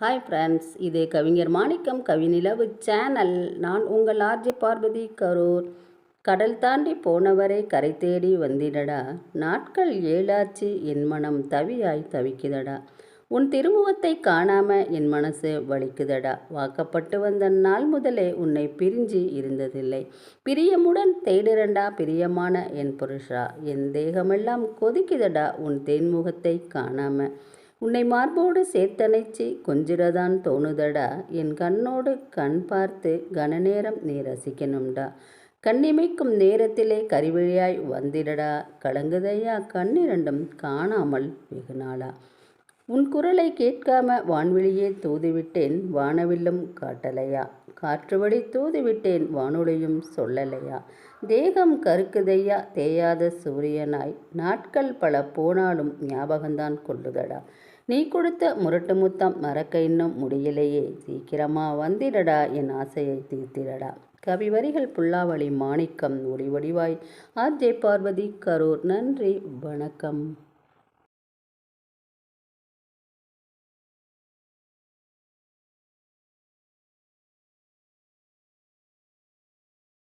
Hi friends இது கவிஞர் மாணிக்கம் Kavinilavu channel நான் உங்கள் ஆர்ஜி பார்வதி கரூர். கடல் தாண்டி போனவரை கரை தேடி வந்திடடா. நாட்கள் ஏழாச்சு என் மனம் தவியாய் தவிக்குதடா. உன் திருமுகத்தை காணாம என் மனசு வலிக்குதடா. வாக்கப்பட்டு வந்த நாள் முதலே உன்னை பிரிஞ்சு இருந்ததில்லை. பிரியமுடன் தேடுறண்டா பிரியமான என் புருஷா. என் தேகமெல்லாம் கொதிக்குதடா உன் தேன்முகத்தை காணாம. உன்னை மார்போடு சேர்த்தணைச்சி கொஞ்சிரதான் தோணுதடா. என் கண்ணோடு கண் பார்த்து கனநேரம் நீ ரசிக்கணும்டா. கண்ணிமைக்கும் நேரத்திலே கருவிழியாய் வந்திடடா. கலங்குதையா கண்ணிரண்டும் காணாமல் வெகுநாளா. உன் குரலை கேட்காம வான்வெளியே தூதிவிட்டேன் வானவில்லும் காட்டலையா. காற்றுவழி தூதிவிட்டேன் வானொலியும் சொல்லலையா. தேகம் கருக்குதையா தேயாத சூரியனாய். நாட்கள் பல போனாலும் ஞாபகம்தான் கொள்ளுதடா. நீ கொடுத்த முரட்டு முத்தம் மறக்க இன்னும் முடியலையே. சீக்கிரமா வந்திடடா என் ஆசையை தீர்த்திடடா. கவி வரிகள் புல்லாவளி மாணிக்கம் ஒளி வடிவாய் ஆர்ஜே பார்வதி கரூர். நன்றி வணக்கம்.